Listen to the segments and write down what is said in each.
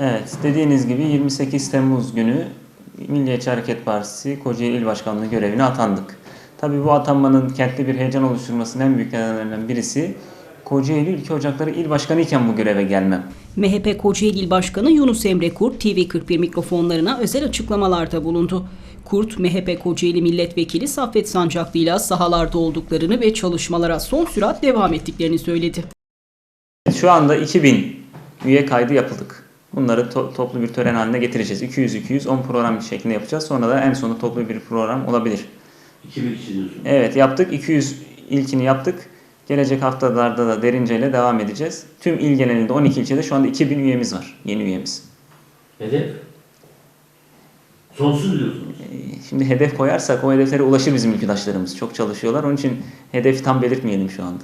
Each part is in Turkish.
Evet, dediğiniz gibi 28 Temmuz günü Milliyetçi Hareket Partisi Kocaeli İl Başkanlığı görevine atandık. Tabii bu atanmanın kentte bir heyecan oluşturmasının en büyük nedenlerinden birisi Kocaeli Ülke Ocakları İl Başkanı iken bu göreve gelmem. MHP Kocaeli İl Başkanı Yunus Emre Kurt TV41 mikrofonlarına özel açıklamalarda bulundu. Kurt, MHP Kocaeli Milletvekili Saffet Sancaklı ile sahalarda olduklarını ve çalışmalara son sürat devam ettiklerini söyledi. Şu anda 2000 üye kaydı yapıldık. Bunları to- toplu bir tören haline getireceğiz. 200-200 10 program şeklinde yapacağız. Sonra da en sonunda toplu bir program olabilir. 2000 kişi diyorsun. Evet yaptık. 200 ilkini yaptık. Gelecek haftalarda da derinceyle devam edeceğiz. Tüm il genelinde 12 ilçede şu anda 2000 üyemiz var. Yeni üyemiz. Hedef? Sonsuz diyorsunuz. Ee, Şimdi hedef koyarsak o hedeflere ulaşır bizim ülküdaşlarımız. Çok çalışıyorlar. Onun için hedefi tam belirtmeyelim şu anda.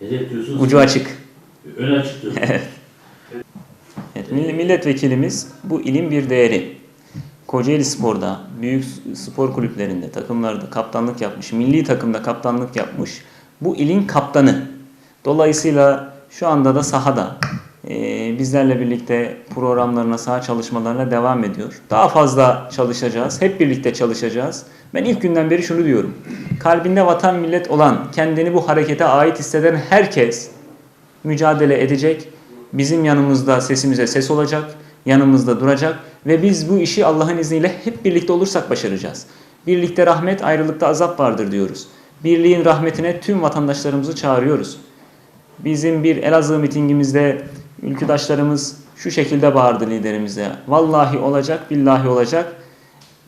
Hedef diyorsunuz. Ucu açık. Ön açık diyorsunuz. Evet, milletvekilimiz bu ilin bir değeri. Kocaeli Spor'da, büyük spor kulüplerinde, takımlarda kaptanlık yapmış, milli takımda kaptanlık yapmış. Bu ilin kaptanı. Dolayısıyla şu anda da sahada e, bizlerle birlikte programlarına, saha çalışmalarına devam ediyor. Daha fazla çalışacağız, hep birlikte çalışacağız. Ben ilk günden beri şunu diyorum. Kalbinde vatan millet olan, kendini bu harekete ait hisseden herkes mücadele edecek. Bizim yanımızda sesimize ses olacak, yanımızda duracak ve biz bu işi Allah'ın izniyle hep birlikte olursak başaracağız. Birlikte rahmet, ayrılıkta azap vardır diyoruz. Birliğin rahmetine tüm vatandaşlarımızı çağırıyoruz. Bizim bir Elazığ mitingimizde ülküdaşlarımız şu şekilde bağırdı liderimize. Vallahi olacak, billahi olacak.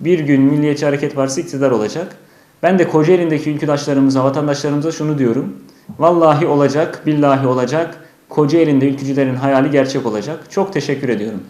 Bir gün Milliyetçi Hareket Partisi iktidar olacak. Ben de Kocaeli'ndeki ülküdaşlarımıza, vatandaşlarımıza şunu diyorum. Vallahi olacak, billahi olacak. Kocaeli'nde ülkücülerin hayali gerçek olacak. Çok teşekkür ediyorum.